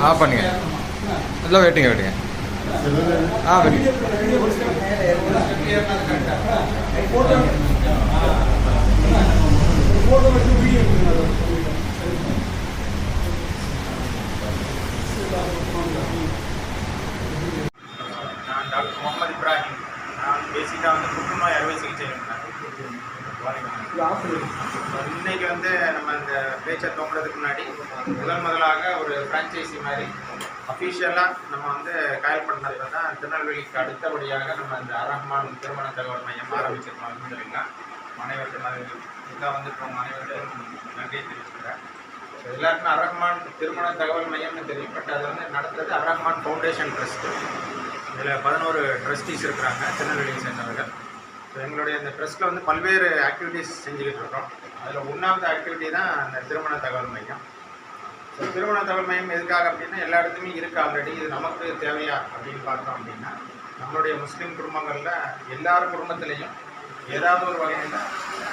ஆ பண்ணுங்க இல்லை வெயிட்டுங்க வெயிட்டுங்க ஆ வெயிட் நான் முதல் முதலாக ஒரு ஃப்ரான்ச்சைசி மாதிரி. அஃபீஷியலாக நம்ம வந்து காயல்பட்டினத்தில் தான் திருநெல்வேலிக்கு அடுத்தபடியாக நம்ம இந்த அரஹ்மான் திருமண தகவல் மையம் ஆரம்பிச்சிருக்கோம் அலமதுல்லா அனைவருக்கும் அது வந்து இப்போ அனைவருக்கும் நன்றியை தெரிவிச்சுக்கிறேன். எல்லாருக்குமே அரஹ்மான் திருமண தகவல் மையம்னு தெரியும். பட் அது வந்து நடத்துறது அரஹ்மான் ஃபவுண்டேஷன் ட்ரஸ்ட்டு இதில் பதினோரு ட்ரஸ்டீஸ் இருக்கிறாங்க திருநெல்வேலியை சேர்ந்தவர்கள். ஸோ எங்களுடைய இந்த ட்ரஸ்ட்டில் வந்து பல்வேறு ஆக்டிவிட்டீஸ் செஞ்சுக்கிட்டு இருக்கோம். அதில் ஒன்றாவது ஆக்டிவிட்டி தான் அந்த திருமண தகவல் மையம். திருமண தகவல் மையம் எதுக்காக அப்படின்னா எல்லா இடத்துலையும் இருக்குது ஆல்ரெடி இது நமக்கு தேவையா அப்படின்னு பார்த்தோம் அப்படின்னா நம்மளுடைய முஸ்லீம் குடும்பங்களில் எல்லார் குடும்பத்திலையும் ஏதாவது ஒரு வகையில்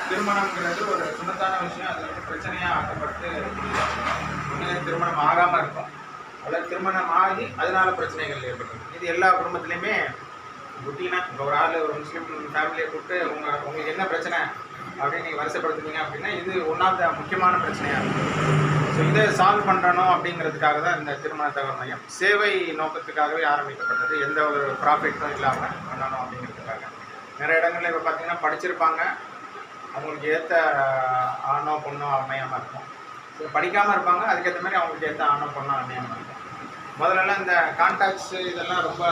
திருமணம்ங்கிறது ஒரு சுண்ணத்தான விஷயம். அது வந்து பிரச்சனையாக ஆக்கப்பட்டு ஒன்று திருமணம் ஆகாமல் இருக்கும். அல்லது திருமணம் ஆகி அதனால பிரச்சனைகள் ஏற்படும் இது எல்லா குடும்பத்துலையுமே குட்டினா இப்போ ஒரு ஆள் ஒரு முஸ்லீம் ஃபேமிலியை கூப்பிட்டு உங்கள் உங்களுக்கு என்ன பிரச்சனை? அப்படின்னு நீங்கள் வருஷப்படுத்துனீங்க அப்படின்னா இது ஒன் ஆஃப் த முக்கியமான பிரச்சனையாக இருக்கும். ஸோ இதை சால்வ் பண்ணணும் அப்படிங்கிறதுக்காக தான் இந்த திருமண தகவல் மையம். சேவை நோக்கத்துக்காகவே ஆரம்பிக்கப்பட்டது. எந்த ஒரு ப்ராஃபிட்டும் இல்லாமல் பண்ணணும் அப்படிங்கிறதுக்காக. நிறைய இடங்களில் இப்போ பார்த்தீங்கன்னா படிச்சிருப்பாங்க. அவங்களுக்கு ஏற்ற ஆணோ பொண்ணோ அமையாமல் இருக்கும். ஸோ படிக்காமல் இருப்பாங்க. அதுக்கேற்ற மாதிரி அவங்களுக்கு ஏற்ற ஆணோ பொண்ணோ அமையாமல் இருக்கும். முதல்லலாம் இந்த கான்டாக்ட்ஸ் இதெல்லாம் ரொம்ப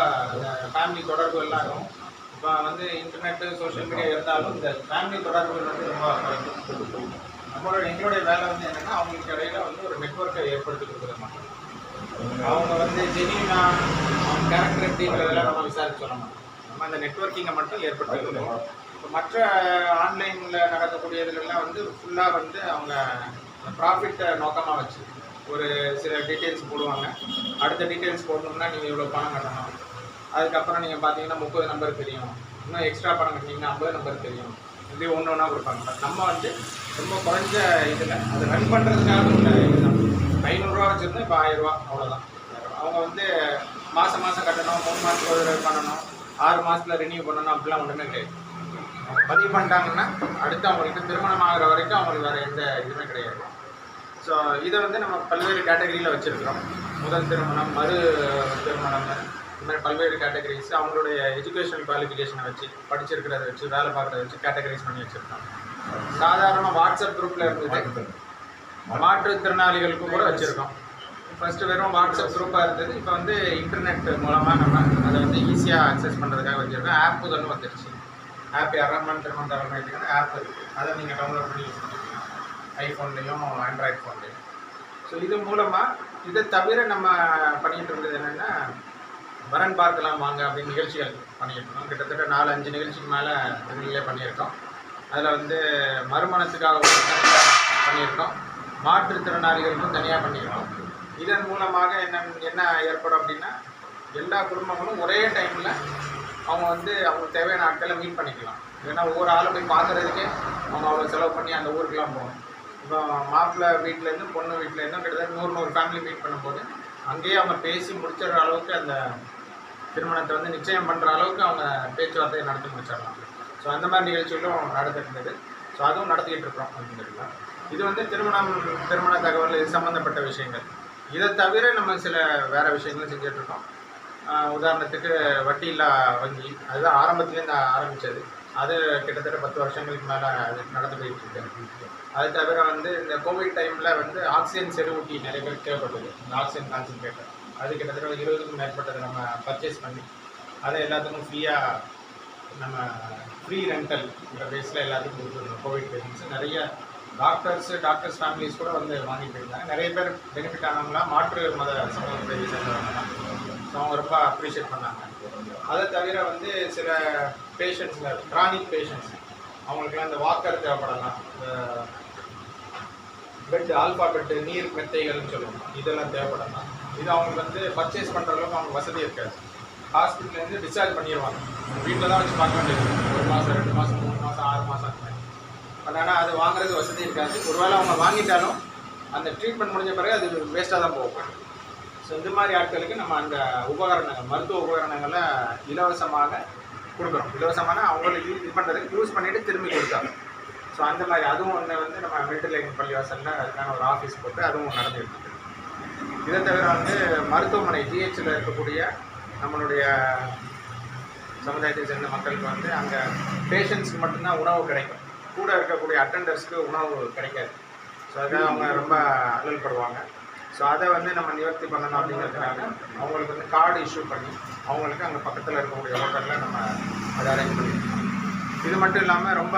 ஃபேமிலி தொடர்பு எல்லாம் இருக்கும் இப்போ வந்து இன்டர்நெட்டு சோஷியல் மீடியா இருந்தாலும் இந்த ஃபேமிலி தொடர்புகள் வந்து ரொம்ப குறைக்கும் நம்மளோட எங்களுடைய வேலை வந்து என்னென்னா அவங்களுக்கு இடையில வந்து ஒரு நெட்ஒர்க்கை ஏற்படுத்தி கொடுக்குற மாட்டோம். அவங்க வந்து ஜெனியூனா அவங்க கேரக்டர் எப்படிங்கிறதெல்லாம் நம்ம விசாரிச்சு சொல்ல மாட்டோம். நம்ம அந்த நெட்ஒர்க்கிங்கை மட்டும் ஏற்படுத்தி கொடுக்குறோம் இப்போ மற்ற ஆன்லைனில் நடக்கக்கூடியதுலாம் வந்து ஃபுல்லாக வந்து அவங்க ப்ராஃபிட்டை நோக்கமாக வச்சு ஒரு சில டீட்டெயில்ஸ் போடுவாங்க. அடுத்த டீட்டெயில்ஸ் போடணும்னா நீங்கள் இவ்வளோ பணம் கட்டணும். அதுக்கப்புறம் நீங்கள் பார்த்தீங்கன்னா முப்பது நம்பர் தெரியும். இன்னும் எக்ஸ்ட்ரா பணம் கட்டினீங்கன்னா ஐம்பது நம்பர் தெரியும். இப்படி ஒன்று ஒன்றா கொடுப்பாங்க. பட் நம்ம வந்து ரொம்ப குறைஞ்ச இதில் அது ரன் பண்ணுறதுக்காக உள்ள இதுதான். ஐநூறுரூவா வச்சுருந்தா இப்போ ஆயிரரூவா அவ்வளோதான் அவங்க வந்து மாதம் மாதம் கட்டணும் மூணு மாதத்துக்கு ஒரு தடவை பண்ணணும் ஆறு மாதத்தில் ரினியூ பண்ணணும் அப்படிலாம் ஒன்றுமே கிடையாது. அவங்க பதிவு பண்ணிட்டாங்கன்னா அடுத்து அவங்களுக்கு திருமணம் ஆகிற வரைக்கும் அவங்களுக்கு வேறு எந்த இதுவுமே கிடையாது. ஸோ இதை வந்து நம்ம பல்வேறு கேட்டகரியில் வச்சுருக்கிறோம். முதல் திருமணம் மறு திருமணம் மாதிரி பல்வேறு கேட்டகரிஸ் அவங்களுடைய எஜுகேஷனல் குவாலிஃபிகேஷனை வச்சு படிச்சிருக்கிறத வச்சு வேலை பார்க்குறத வச்சு கேட்டகரிஸ் பண்ணி வச்சுருக்கோம் சாதாரணமாக வாட்ஸ்அப் குரூப்பில் இருந்தது. மாற்றுத்திறனாளிகளுக்கும் கூட வச்சுருக்கோம். ஃபஸ்ட்டு வெறும் வாட்ஸ்அப் குரூப்பாக இருந்தது. இப்போ வந்து இன்டர்நெட் மூலமாக நம்ம அதை வந்து ஈஸியாக அக்சஸ் பண்ணுறதுக்காக வச்சுருக்கோம். ஆப்புகள் வந்துருச்சு. ஆப் அரமன் திருமணம் தலைமைக்கு ஆப் இருக்குது அதை நீங்கள் டவுன்லோட் பண்ணி யூஸ் பண்ணிக்கலாம். ஐஃபோன்லேயும் ஆண்ட்ராய்ட் ஃபோன்லேயும் ஸோ இது மூலமாக இதை தவிர நம்ம பண்ணிகிட்டு இருந்தது என்னென்னா வரன் பார்க்கலாம் வாங்க அப்படின்னு நிகழ்ச்சிகள் பண்ணியிருக்கோம். இருக்கோம் கிட்டத்தட்ட நாலு அஞ்சு நிகழ்ச்சிக்கு மேலே திருநெல்வேலியே பண்ணியிருக்கோம். அதில் வந்து மறுமணத்துக்காக பண்ணியிருக்கோம். மாற்றுத்திறனாளிகளுக்கும் தனியாக பண்ணியிருக்கோம். இதன் மூலமாக என்ன என்ன ஏற்படும் அப்படின்னா எல்லா குடும்பங்களும் ஒரே டைமில் அவங்க வந்து அவங்களுக்கு தேவையான ஆட்களை மீட் பண்ணிக்கலாம். ஏன்னா ஒவ்வொரு ஆளும் போய் பார்க்குறதுக்கே அவங்க அவ்வளோ செலவு பண்ணி அந்த ஊருக்குலாம் போகணும். இப்போ மாப்பிள்ளை வீட்டிலேருந்து பொண்ணு வீட்டிலேருந்து கிட்டத்தட்ட நூறு நூறு ஃபேமிலி மீட் பண்ணும்போது அங்கேயே அவங்க பேசி முடிச்சிடுற அளவுக்கு அந்த திருமணத்தை வந்து நிச்சயம் பண்ணுற அளவுக்கு அவங்க பேச்சுவார்த்தையை நடத்தி முடிச்சிடலாம். ஸோ அந்த மாதிரி நிகழ்ச்சிகளும் நடந்துட்டு இருந்தது ஸோ அதுவும் நடத்திக்கிட்டு இருக்கிறோம் அப்படின்னு இது வந்து திருமணம் திருமண தகவல் இது சம்மந்தப்பட்ட விஷயங்கள். இதை தவிர நம்ம சில வேறு விஷயங்களும் செஞ்சிட்ருக்கோம் உதாரணத்துக்கு வட்டி இல்லா வங்கி அதுதான் ஆரம்பத்துலேருந்து ஆரம்பித்தது அது கிட்டத்தட்ட பத்து வருஷங்களுக்கு மேலே அது நடந்து போயிட்டு இருக்கு. அது தவிர வந்து இந்த கோவிட் டைமில் வந்து ஆக்சிஜன் செறிவூட்டி நிறைய பேர் தேவைப்பட்டது. இந்த ஆக்சிஜன் கான்சன்ட்ரேட்டர் அது கிட்டத்தட்ட ஒரு இருபதுக்கும் மேற்பட்டது நம்ம பர்ச்சேஸ் பண்ணி அதை எல்லாத்துக்கும் ஃப்ரீயாக நம்ம ஃப்ரீ ரெண்டல்ங்கிற பேஸில் எல்லாத்துக்கும் கொடுத்துருந்தோம் கோவிட் பேஷன்ஸ் நிறைய டாக்டர்ஸ் டாக்டர்ஸ் ஃபேமிலிஸ் கூட வந்து வாங்கிட்டு இருந்தாங்க நிறைய பேர் பெனிஃபிட் ஆனவங்களாம் மாற்று மத சமூகத்தை சேர்ந்தவங்க ஸோ அவங்க ரொம்ப அப்ரிஷியேட் பண்ணாங்க. அதை தவிர வந்து சில பேஷண்ட்ஸில் க்ரானிக் பேஷண்ட்ஸ் அவங்களுக்குலாம் இந்த வாக்கர் தேவைப்படலாம். இந்த பெட் ஆல்பா பெட்டு நீர் மெத்தைகள்னு சொல்லுவோம் இதெல்லாம் தேவைப்படலாம் இது அவங்களுக்கு வந்து பர்ச்சேஸ் பண்ணுற அளவுக்கு அவங்க வசதி இருக்காது. ஹாஸ்பிட்டல்லேருந்து டிஸ்சார்ஜ் பண்ணிடுவாங்க. வீட்டில் தான் வச்சு பார்க்க வேண்டியது. ஒரு மாதம் ரெண்டு மாதம் மூணு மாதம் ஆறு மாதம் அந்த மாதிரி. பட் ஆனால் அது வாங்குறது வசதி இருக்காது. ஒருவேளை அவங்க வாங்கிட்டாலும் அந்த ட்ரீட்மெண்ட் முடிஞ்ச பிறகு அது வேஸ்ட்டாக தான் போகும். ஸோ இந்த மாதிரி ஆட்களுக்கு நம்ம அந்த உபகரணங்கள் மருத்துவ உபகரணங்களை இலவசமாக கொடுக்குறோம். இலவசமான அவங்களுக்கு இது பண்ணுறதுக்கு யூஸ் பண்ணிவிட்டு திரும்பி கொடுத்தாங்க ஸோ அந்த மாதிரி அதுவும் ஒன்று வந்து நம்ம மில்ட்ரி லைன் பள்ளிவாசலில் அதுக்கான ஒரு ஆஃபீஸ் போட்டு அதுவும் நடந்துட்டு இதை தவிர வந்து மருத்துவமனை ஜிஹெச்சில் இருக்கக்கூடிய நம்மளுடைய சமுதாயத்தை சேர்ந்த மக்களுக்கு வந்து அங்கே பேஷண்ட்ஸ்க்கு மட்டும்தான் உணவு கிடைக்கும். கூட இருக்கக்கூடிய அட்டண்டர்ஸ்க்கு உணவு கிடைக்காது. ஸோ அதுக்காக அவங்க ரொம்ப அல்லல்படுவாங்க ஸோ அதை வந்து நம்ம நிவர்த்தி பண்ணணும் அப்படிங்கிறதுக்காக அவங்களுக்கு வந்து கார்டு இஷ்யூ பண்ணி அவங்களுக்கு அங்கே பக்கத்தில் இருக்கக்கூடிய ஹோட்டலில் நம்ம அதை அரேஞ்ச் பண்ணியிருக்கோம் இது மட்டும் இல்லாமல் ரொம்ப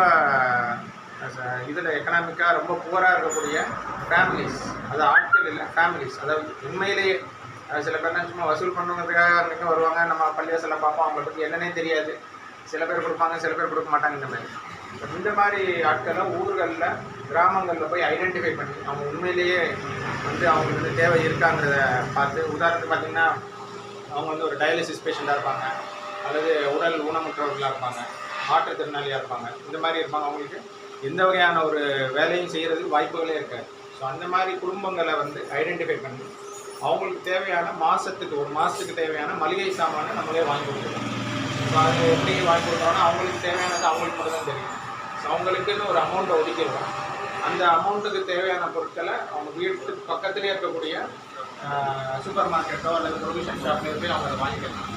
இதில் எக்கனாமிக்காக ரொம்ப புவராக இருக்கக்கூடிய ஃபேமிலிஸ் அது ஆட்கள் இல்லை ஃபேமிலிஸ் அதாவது உண்மையிலேயே சில பேர் சும்மா வசூல் பண்ணுங்கிறதுக்காக அங்கங்கே வருவாங்க நம்ம பள்ளிவாசலில் பார்ப்போம் அவங்களை பற்றி என்னன்னே தெரியாது. சில பேர் கொடுப்பாங்க சில பேர் கொடுக்க மாட்டாங்க இந்த மாதிரி. இந்த மாதிரி ஆட்களை ஊர்களில் கிராமங்களில் போய் ஐடென்டிஃபை பண்ணி அவங்க உண்மையிலேயே வந்து அவங்களுக்கு வந்து தேவை இருக்காங்கிறத பார்த்து உதாரணத்துக்கு பார்த்தீங்கன்னா அவங்க வந்து ஒரு டயாலிசிஸ் பேஷண்ட்டாக இருப்பாங்க. அல்லது உடல் ஊனமுற்றவர்களாக இருப்பாங்க. மாற்றுத்திறனாளியாக இருப்பாங்க. இந்த மாதிரி இருப்பாங்க அவங்களுக்கு. எந்த வகையான ஒரு வேலையும் செய்கிறதுக்கு வாய்ப்புகளே இருக்காது. ஸோ அந்த மாதிரி குடும்பங்களை வந்து ஐடென்டிஃபை பண்ணி அவங்களுக்கு தேவையான மாதத்துக்கு ஒரு மாதத்துக்கு தேவையான மளிகை சாமானை நம்மளே வாங்கி கொடுக்குறோம் ஸோ அது எப்படி வாங்கி கொடுக்குறோன்னா அவங்களுக்கு தேவையானது அவங்களுக்கு மட்டும் தான் தெரியும். ஸோ அவங்களுக்குன்னு ஒரு அமௌண்ட்டை ஒதுக்கிடுவோம் அந்த அமௌண்ட்டுக்கு தேவையான பொருட்களை அவங்க வீட்டுக்கு பக்கத்துலேயே இருக்கக்கூடிய சூப்பர் மார்க்கெட்டோ அல்லது ப்ரொவிஷன் ஷாப்லேயோ போய் அவங்க அதை வாங்கிக்கலாம்.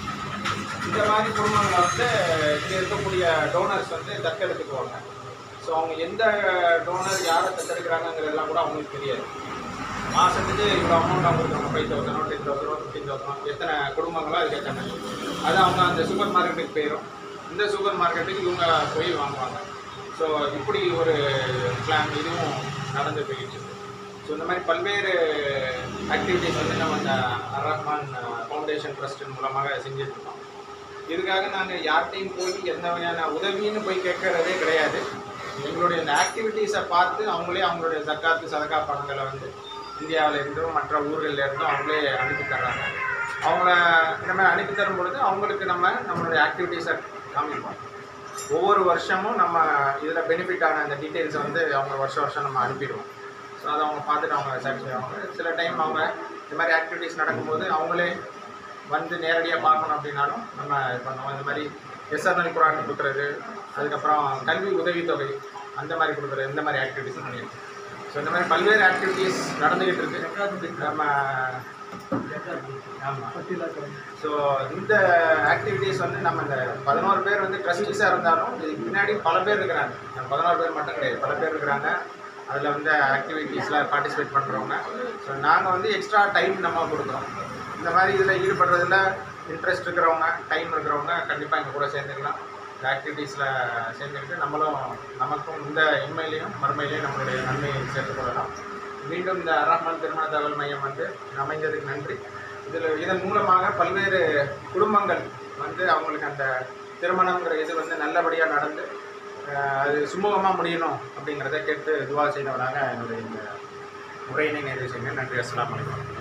இந்த மாதிரி குடும்பங்களை வந்து இங்கே இருக்கக்கூடிய டோனர்ஸ் வந்து தத்தெடுத்துக்குவாங்க. ஸோ அவங்க எந்த டோனர் யாரை தத்தெடுக்கிறாங்கிறதெல்லாம் கூட அவங்களுக்கு தெரியாது. மாதத்துக்கு இவ்வளோ அமௌண்ட் அவங்க கொடுக்குறாங்க. ஃபைவ் தௌசண்டோ டென் தௌசண்டோ ஃபிஃப்டீன் தௌசண்டோ எத்தனை குடும்பங்களோ அதுக்கு எத்தனை அது அவங்க அந்த சூப்பர் மார்க்கெட்டுக்கு போயிடும் இந்த சூப்பர் மார்க்கெட்டுக்கு இவங்க போய் வாங்குவாங்க. ஸோ இப்படி ஒரு பிளான் இதுவும் நடந்து போயிட்டு இருக்கு. ஸோ இந்த மாதிரி பல்வேறு ஆக்டிவிட்டிஸ் வந்து நம்ம அந்த அர் ரஹ்மான் ஃபவுண்டேஷன் ட்ரஸ்ட் மூலமாக செஞ்சிட்ருக்கோம் இதுக்காக நாங்கள் யார்கிட்டையும் போய் எந்த வகையான உதவின்னு போய் கேட்கறதே கிடையாது. எங்களுடைய இந்த ஆக்டிவிட்டீஸை பார்த்து அவங்களே அவங்களுடைய ஜக்காத்து சதக்கா பணங்களை வந்து இந்தியாவில் இருந்தும் மற்ற ஊர்களில் இருந்தும் அவங்களே அனுப்பி தர்றாங்க. அவங்கள இந்த மாதிரி அனுப்பி தரும் பொழுது அவங்களுக்கு நம்ம நம்மளுடைய ஆக்டிவிட்டீஸை காமிப்போம். ஒவ்வொரு வருஷமும் நம்ம இதில் பெனிஃபிட்டான அந்த டீட்டெயில்ஸை வந்து அவங்க வருஷம் வருஷம் நம்ம அனுப்பிடுவோம். ஸோ அதை அவங்க பார்த்துட்டு அவங்க சாட்டிஸ்ஃபை ஆவாங்க சில டைம் அவங்க இந்த மாதிரி ஆக்டிவிட்டீஸ் நடக்கும்போது அவங்களே வந்து நேரடியாக பார்க்கணும் அப்படின்னாலும் நம்ம இது பண்ணுவோம். இந்த மாதிரி எஸ்ஆர்எல் குரான் கொடுக்குறது அதுக்கப்புறம் கல்வி உதவித்தொகை அந்த மாதிரி கொடுக்குற இந்த மாதிரி ஆக்டிவிட்டிஸ் பண்ணியிருக்கோம். ஸோ இந்த மாதிரி பல்வேறு ஆக்டிவிட்டீஸ் நடந்துக்கிட்டு இருக்கு. நம்ம ஆமாம் ஸோ இந்த ஆக்டிவிட்டீஸ் வந்து நம்ம இந்த பதினோரு பேர் வந்து ட்ரஸ்டீஸாக இருந்தாலும் இதுக்கு பின்னாடி பல பேர் இருக்கிறாங்க. நம்ம பதினோரு பேர் மட்டும் கிடையாது பல பேர் இருக்கிறாங்க. அதில் வந்து ஆக்டிவிட்டீஸில் பார்ட்டிசிபேட் பண்ணுறவங்க ஸோ நாங்கள் வந்து எக்ஸ்ட்ரா டைம் நம்ம கொடுக்குறோம். இந்த மாதிரி இதில் ஈடுபடுறதுல இன்ட்ரெஸ்ட் இருக்கிறவங்க டைம் இருக்கிறவங்க கண்டிப்பாக எங்கள் கூட சேர்ந்துக்கலாம். இந்த ஆக்டிவிட்டீஸில் சேர்ந்துக்கிட்டு நம்மளும் நமக்கும் இந்த இன்மையிலையும் மறுமையிலையும் நம்மளுடைய நன்மையை சேர்த்துக்கொள்ளலாம் மீண்டும் இந்த அறாமல் திருமண தகவல் மையம் வந்து அமைந்ததுக்கு நன்றி. இதில் இதன் மூலமாக பல்வேறு குடும்பங்கள் வந்து அவங்களுக்கு அந்த திருமணங்கிற இது வந்து நல்லபடியாக நடந்து அது சுமூகமாக முடியணும் அப்படிங்கிறத கேட்டு துவா செய்தவனாக என்னுடைய இந்த உரையினை நிறைவு செய்யுங்க நன்றி. அஸ்லாம் வலைக்கம்